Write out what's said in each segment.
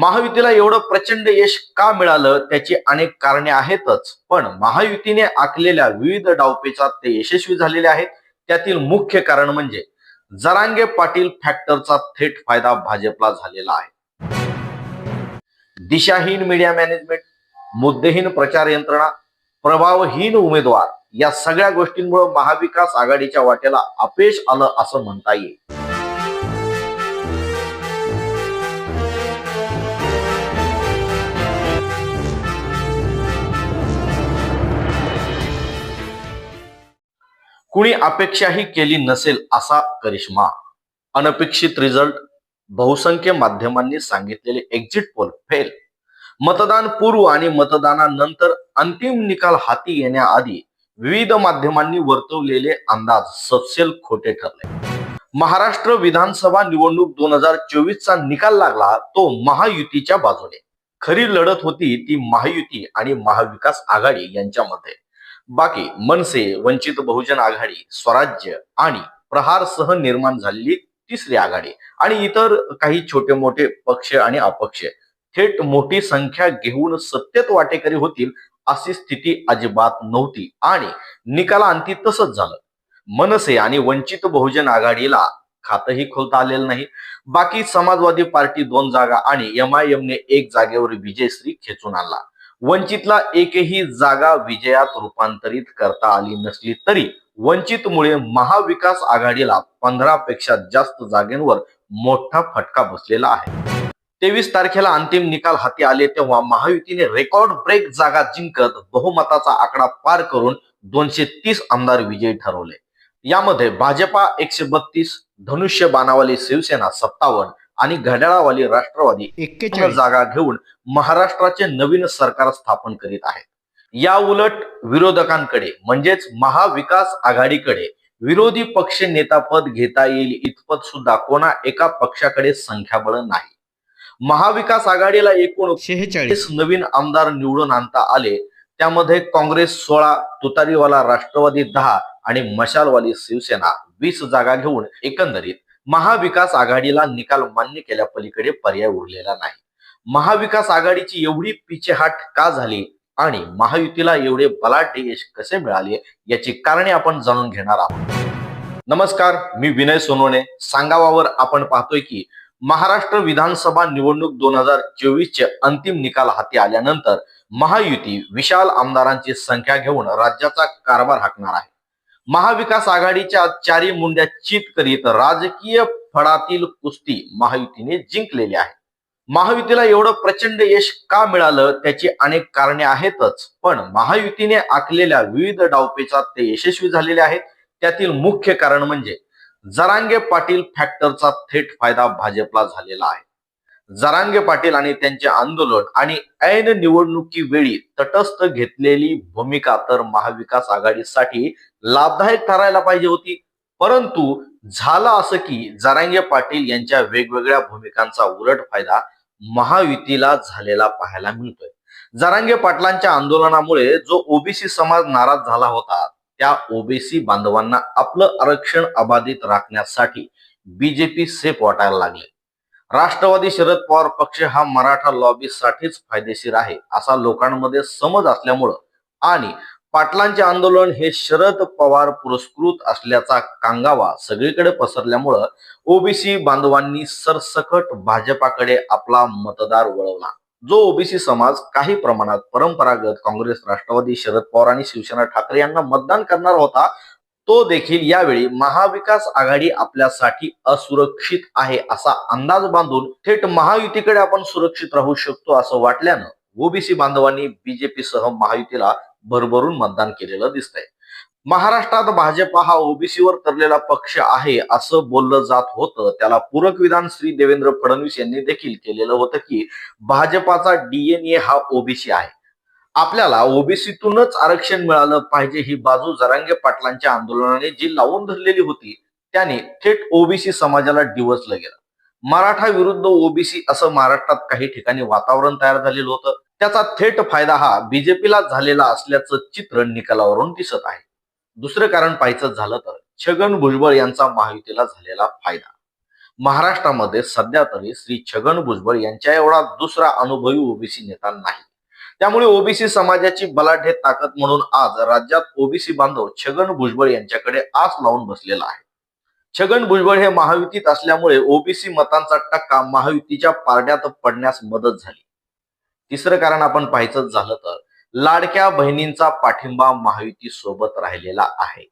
महायुतीला एवढं प्रचंड यश का मिळालं त्याची अनेक कारणे आहेतच. पण महायुतीने आखलेल्या विविध डावपेचात ते यशस्वी झालेले आहेत. त्यातील मुख्य कारण म्हणजे जरांगे पाटील फॅक्टरचा थेट फायदा भाजपला झालेला आहे. दिशाहीन मीडिया मॅनेजमेंट मुद्देहीन प्रचार यंत्रणा प्रभावहीन उमेदवार या सगळ्या गोष्टींमुळे महाविकास आघाडीच्या वाटेला अपयश आलं असं म्हणता येईल. कुणी अपेक्षाही केली नसेल असा करिश्मा. अनपेक्षित रिझल्ट बहुसंख्य माध्यमांनी सांगितलेले एक्झिट पोल फेल मतदान पूर्व आणि मतदानानंतर अंतिम निकाल हाती येण्याआधी विविध माध्यमांनी वर्तवलेले अंदाज सपशेल खोटे ठरले. महाराष्ट्र विधानसभा निवडणूक दोन हजार चोवीसचा निकाल लागला तो महायुतीच्या बाजूने. खरी लढत होती ती महायुती आणि महाविकास आघाडी यांच्यामध्ये. बाकी मनसे वंचित बहुजन आघाडी स्वराज्य आणि प्रहारसह निर्माण झालेली तिसरी आघाडी आणि इतर काही छोटे मोठे पक्ष आणि अपक्ष. थेट मोठी संख्या घेऊन सत्तेत वाटेकरी होतील अशी स्थिती अजिबात नव्हती आणि निकालांती तसंच झालं. मनसे आणि वंचित बहुजन आघाडीला खातही खोलता आलेलं नाही. बाकी समाजवादी पार्टी दोन जागा आणि एम आय एम ने एक जागेवर विजयश्री खेचून आणला. वंचितला एकही जागा विजयात रूपांतरित करता आली नसली तरी वंचितमुळे महाविकास आघाडीला पंधरा पेक्षा जास्त जागेंवर मोठा फटका बसलेला आहे. तेवीस तारखेला अंतिम निकाल हाती आले तेव्हा महायुतीने रेकॉर्ड ब्रेक जागा जिंकत बहुमताचा आकडा पार करून दोनशे तीस आमदार विजयी ठरवले. यामध्ये भाजपा एकशे बत्तीस धनुष्य बाणावाली शिवसेना सत्तावन्न आणि घड्याळावाली राष्ट्रवादी एक्केचाळीस. जागा घेऊन महाराष्ट्राचे नवीन सरकार स्थापन करीत आहेत. या उलट विरोधकांकडे म्हणजेच महाविकास आघाडीकडे विरोधी पक्ष नेतापद घेता येईल इतपत सुद्धा कोणा एका पक्षाकडे संख्याबळ नाही. महाविकास आघाडीला एकूण शेहेचाळीस. नवीन आमदार निवडून आणता आले. त्यामध्ये काँग्रेस सोळा तुतारीवाला राष्ट्रवादी दहा आणि मशालवाली शिवसेना वीस जागा घेऊन एकंदरीत महाविकास आघाडीला निकाल मान्य केल्या पलीकडे पर्याय उरलेला नाही. महाविकास आघाडीची एवढी पिछेहाट का झाली? आणि महायुतीला एवढे बलाढ्य यश कसे मिळाले? याची कारणे आपण जाणून घेणार आहोत. नमस्कार मी विनय सोनवणे. सांगावावर आपण पाहतोय की महाराष्ट्र विधानसभा निवडणूक दोन हजार चोवीस चे अंतिम निकाल हाती आल्यानंतर महायुती विशाल आमदारांची संख्या घेऊन राज्याचा कारभार हाकणार आहे. महाविकास आघाडीच्या चारी मुंड्या चित करीत राजकीय फळातील कुस्ती महायुतीने जिंकलेली आहे. महायुतीला एवढं प्रचंड यश का मिळालं त्याची अनेक कारणे आहेतच पण महायुतीने आखलेल्या विविध डावपेचात ते यशस्वी झालेले आहेत. त्यातील मुख्य कारण म्हणजे जरांगे पाटील फॅक्टरचा थेट फायदा भाजपला झालेला आहे. जरांगे पाटील आणि त्यांचे आंदोलन आणि ऐन निवडणुकीवेळी तटस्थ घेतलेली भूमिका तर महाविकास आघाडीसाठी लाभदायक ठरायला पाहिजे होती. परंतु झालं असं की जरांगे पाटील यांच्या वेगवेगळ्या भूमिकांचा उलट फायदा महायुतीला झालेला पाहायला मिळतोय. जरांगे पाटलांच्या आंदोलनामुळे जो ओबीसी समाज नाराज झाला होता त्या ओबीसी बांधवांना आपलं आरक्षण अबाधित राखण्यासाठी बीजेपी सेफ वाटायला लागले. राष्ट्रवादी शरद पवार पक्ष हा मराठा लॉबीसाठीच फायदेशीर आहे असा लोकांमध्ये समज असल्यामुळं आणि पाटलांचे आंदोलन हे शरद पवार पुरस्कृत असल्याचा कांगावा सगळीकडे पसरल्यामुळं ओबीसी बांधवांनी सरसकट भाजपाकडे आपला मतदार वळवला. जो ओबीसी समाज काही प्रमाणात परंपरागत काँग्रेस राष्ट्रवादी शरद पवार आणि शिवसेना ठाकरे यांना मतदान करणार होता तो देखील यावेळी महाविकास आघाडी आपल्यासाठी असुरक्षित आहे असा अंदाज बांधून थेट महायुतीकडे आपण सुरक्षित राहू शकतो असं वाटल्यानं ओबीसी बांधवांनी बीजेपीसह महायुतीला भरभरून मतदान केलेलं दिसतंय. महाराष्ट्रात भाजपा हा ओबीसीवर तरलेला पक्ष आहे असं बोललं जात होतं. त्याला पूरक विधान श्री देवेंद्र फडणवीस यांनी देखील केलेलं होतं की भाजपाचा डीएनए हा ओबीसी आहे. आपल्याला ओबीसीतूनच आरक्षण मिळालं पाहिजे ही बाजू जरांगे पाटलांच्या आंदोलनाने जी लावून धरलेली होती त्याने थेट ओबीसी समाजाला डिवचलं गेलं. मराठा विरुद्ध ओबीसी असं महाराष्ट्रात काही ठिकाणी वातावरण तयार झालेलं होतं. त्याचा थेट फायदा हा बीजेपीला झालेला असल्याचं चित्र निकालावरून दिसत आहे. दुसरं कारण पाहायचं झालं तर छगन भुजबळ यांचा महायुतीला झालेला फायदा. महाराष्ट्रामध्ये सध्या तरी श्री छगन भुजबळ यांच्या एवढा दुसरा अनुभवी ओबीसी नेता नाही. त्यामुळे ओबीसी समाजाची बलाढ्य ताकद म्हणून आज राज्यात ओबीसी बांधव छगन भुजबळ यांच्याकडे आस लावून बसलेला आहे. छगन भुजबळ हे महायुतीत असल्यामुळे ओबीसी मतांचा टक्का महायुतीच्या पारड्यात पडण्यास मदत झाली. तिसरं कारण आपण पाहायचं झालं तर लाडक्या बहिणींचा पाठिंबा महायुती सोबत राहिलेला आहे.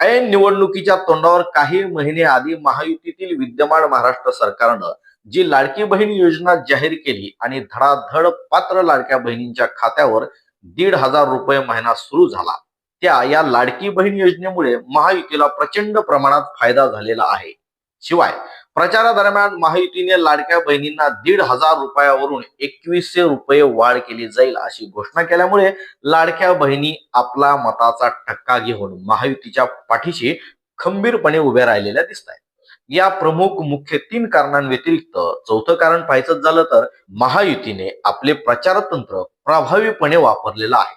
ऐन निवडणुकीच्या तोंडावर काही महिने आधी महायुतीतील विद्यमान महाराष्ट्र सरकारनं जी लाडकी बहीण योजना जाहीर केली आणि धडाधड पात्र लाडक्या बहिणींच्या खात्यावर दीड हजार रुपये महिना सुरू झाला त्या या लाडकी बहीण योजनेमुळे महायुतीला प्रचंड प्रमाणात फायदा झालेला आहे. शिवाय प्रचारादरम्यान महायुतीने लाडक्या बहिणींना दीड हजार रुपयावरून एकवीसशे रुपये वाढ केली जाईल अशी घोषणा केल्यामुळे लाडक्या बहिणी आपला मताचा टक्का घेऊन महायुतीच्या पाठीशी खंबीरपणे उभ्या राहिलेल्या दिसत आहेत या प्रमुख मुख्य तीन कारणांव्यतिरिक्त चौथं कारण पाहायचं झालं तर महायुतीने आपले प्रचार तंत्र प्रभावीपणे वापरलेलं आहे.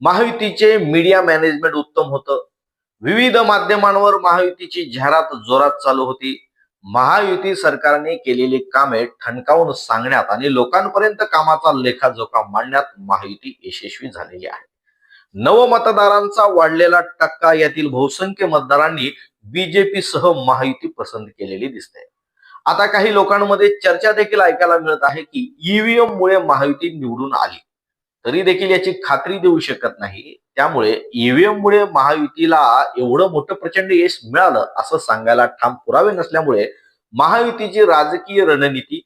महायुतीचे मीडिया मॅनेजमेंट उत्तम होतं. विविध माध्यमांवर महायुतीची जाहिरात जोरात चालू होती. महायुती सरकारने केलेली कामे ठणकावून सांगण्यात आणि लोकांपर्यंत कामाचा लेखाजोखा मांडण्यात महायुती यशस्वी झालेली आहे. नवमतदारांचा वाढलेला टक्का यातील बहुसंख्य मतदारांनी बीजेपी सह महायुती पसंत केलेली दिसते. आता काही लोकांमध्ये चर्चा देखील ऐकायला मिळत आहे की ईव्हीएम मुळे महायुती निवडून आली. तरी देखील याची खात्री देऊ शकत नाही. त्यामुळे ईव्हीएम मुळे महायुतीला एवढं मोठं प्रचंड यश मिळालं असं सांगायला ठाम पुरावे नसल्यामुळे महायुतीची राजकीय रणनीती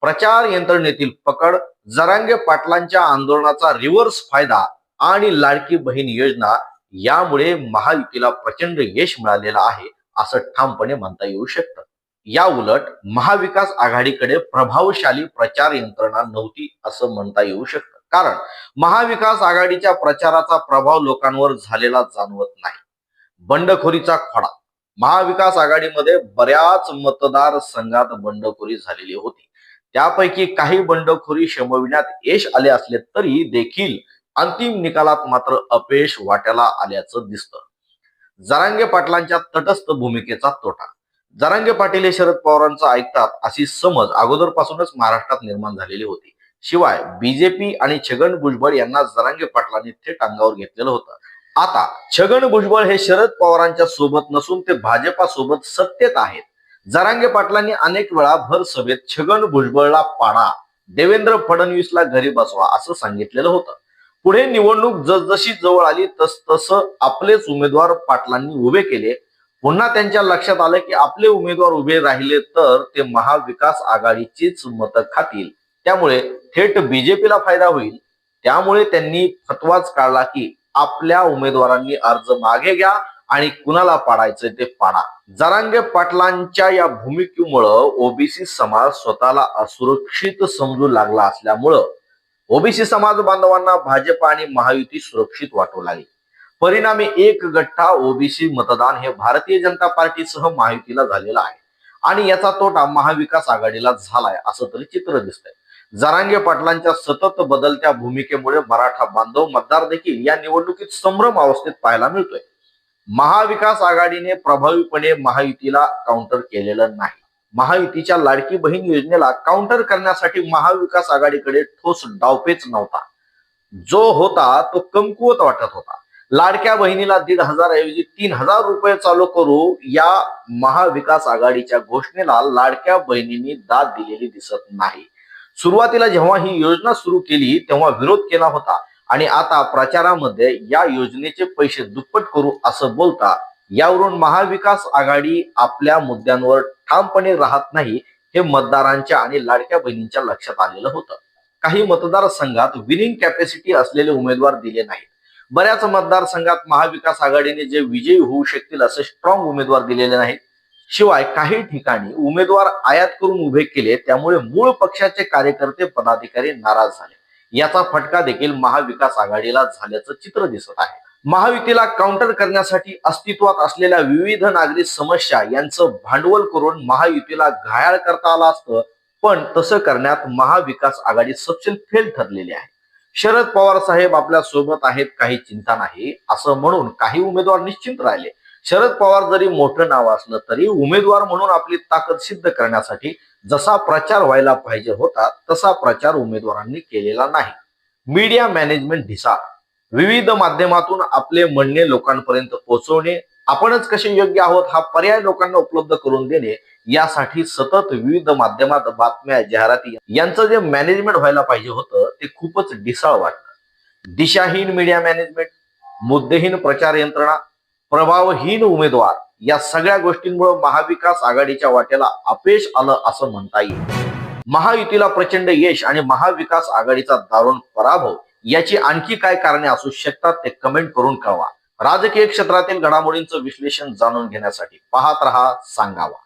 प्रचार यंत्रणेतील पकड जरांगे पाटलांच्या आंदोलनाचा रिव्हर्स फायदा आणि लाडकी बहीण योजना यामुळे महायुतीला प्रचंड यश मिळालेलं आहे असं ठामपणे म्हणता येऊ शकतं. या उलट महाविकास आघाडीकडे प्रभावशाली प्रचार यंत्रणा नव्हती असं म्हणता येऊ शकतं. कारण महाविकास आघाडीच्या प्रचाराचा प्रभाव लोकांवर झालेला जाणवत नाही. बंडखोरीचा खडा. महाविकास आघाडीमध्ये बऱ्याच मतदार संघात बंडखोरी झालेली होती. त्यापैकी काही बंडखोरी शमविण्यात यश आले असले तरी देखील अंतिम निकालात मात्र अपयश वाट्याला आल्याचं दिसतं. जरांगे पाटलांच्या तटस्थ भूमिकेचा तोटा. जरांगे पाटील हे शरद पवारांचं ऐकतात अशी समज अगोदरपासूनच महाराष्ट्रात निर्माण झालेली होती. शिवाय बीजेपी आणि छगन भुजबळ यांना जरांगे पाटलांनी थेट अंगावर घेतलेलं होतं. आता छगन भुजबळ हे शरद पवारांच्या सोबत नसून ते भाजपा सोबत सत्तेत आहेत. जरांगे पाटलांनी अनेक वेळा भर सभेत छगन भुजबळला पाडा देवेंद्र फडणवीसला घरी बसवा असं सांगितलेलं होतं. पुढे निवडणूक जसजशी जवळ आली तस तसं आपलेच उमेदवार पाटलांनी उभे केले. पुन्हा त्यांच्या लक्षात आलं की आपले उमेदवार उभे राहिले तर ते महाविकास आघाडीचीच मतं खातील. त्यामुळे थेट बीजेपीला फायदा होईल. त्यामुळे त्यांनी फतवाच काढला की आपल्या उमेदवारांनी अर्ज मागे घ्या आणि कुणाला पाडायचं ते पाडा. जरांगे पाटलांच्या या भूमिकेमुळं ओबीसी समाज स्वतःला असुरक्षित समजू लागला असल्यामुळं ओबीसी समाज बांधवांना भाजप आणि महायुती सुरक्षित वाटू लागली. परिणामी एक गठ्ठा ओबीसी मतदान हे भारतीय जनता पार्टीसह महायुतीला झालेलं आहे. आणि याचा तोटा महाविकास आघाडीला झालाय असं तरी चित्र दिसतंय. जरांगे पाटलांच्या सतत बदलत्या भूमिकेमुळे मराठा बांधव मतदार देखील या निवडणुकीत संभ्रम अवस्थेत पाहायला मिळतोय. महाविकास आघाडीने प्रभावीपणे महायुतीला काउंटर केलेलं नाही. महायुतीच्या लाडकी बहीण योजनेला काउंटर करण्यासाठी महाविकास आघाडीकडे ठोस डावपेच नव्हता. जो होता तो कमकुवत वाटत होता. लाडक्या बहिणीला दीड हजार ऐवजी तीन हजार रुपये चालू करू या महाविकास आघाडीच्या घोषणेला लाडक्या बहिणींनी दाद दिलेली दिसत नाही. सुरुवातीला जेव्हा ही योजना सुरू केली तेव्हा विरोध केला होता. आणि आता प्रचारामध्ये या योजनेचे पैसे दुप्पट करू असं बोलता यावरून महाविकास आघाडी आपल्या मुद्द्यांवर ठामपणे राहत नाही हे मतदारांच्या आणि लाडक्या बहिणींच्या लक्षात आलेलं होतं. काही मतदारसंघात विनिंग कॅपॅसिटी असलेले उमेदवार दिले नाहीत. बऱ्याच मतदारसंघात महाविकास आघाडीने जे विजयी होऊ शकतील असे स्ट्रॉंग उमेदवार दिलेले नाहीत. शिवाय काही ठिकाणी उमेदवार आयात करून उभे केले त्यामुळे मूळ पक्षाचे कार्यकर्ते पदाधिकारी नाराज झाले. याचा फटका देखील महाविकास आघाडीला झाल्याचं चित्र दिसत आहे. महायुतीला काउंटर करण्यासाठी अस्तित्वात असलेल्या विविध नागरिक समस्या यांचं भांडवल करून महायुतीला घायाळ करता आलं असतं पण तसं करण्यात महाविकास आघाडी सपशेल फेल ठरलेली आहे. शरद पवार साहेब आपल्यासोबत आहेत काही चिंता नाही असं म्हणून काही उमेदवार निश्चिंत राहिले. शरद पवार जरी मोठं नाव असलं तरी उमेदवार म्हणून आपली ताकद सिद्ध करण्यासाठी जसा प्रचार व्हायला पाहिजे होता तसा प्रचार उमेदवारांनी केलेला नाही. मीडिया मॅनेजमेंट ढिसाळ. विविध माध्यमातून आपले म्हणणे लोकांपर्यंत पोहोचवणे आपणच कसे योग्य आहोत हा पर्याय लोकांना उपलब्ध करून देणे यासाठी सतत विविध माध्यमात बातम्या जाहिराती यांचं जे मॅनेजमेंट व्हायला पाहिजे होतं ते खूपच ढिसाळ वाटतं दिशाहीन मीडिया मॅनेजमेंट मुद्देहीन प्रचार यंत्रणा प्रभावहीन उमेदवार या सगळ्या गोष्टींमुळे महाविकास आघाडीच्या वाट्याला अपयश आलं असं म्हणता येईल. महायुतीला प्रचंड यश आणि महाविकास आघाडीचा दारुण पराभव याची आणखी काय कारणे असू शकतात ते कमेंट करून कळवा. राजकीय क्षेत्रातील घडामोडींचं विश्लेषण जाणून घेण्यासाठी पाहत रहा सांगावा.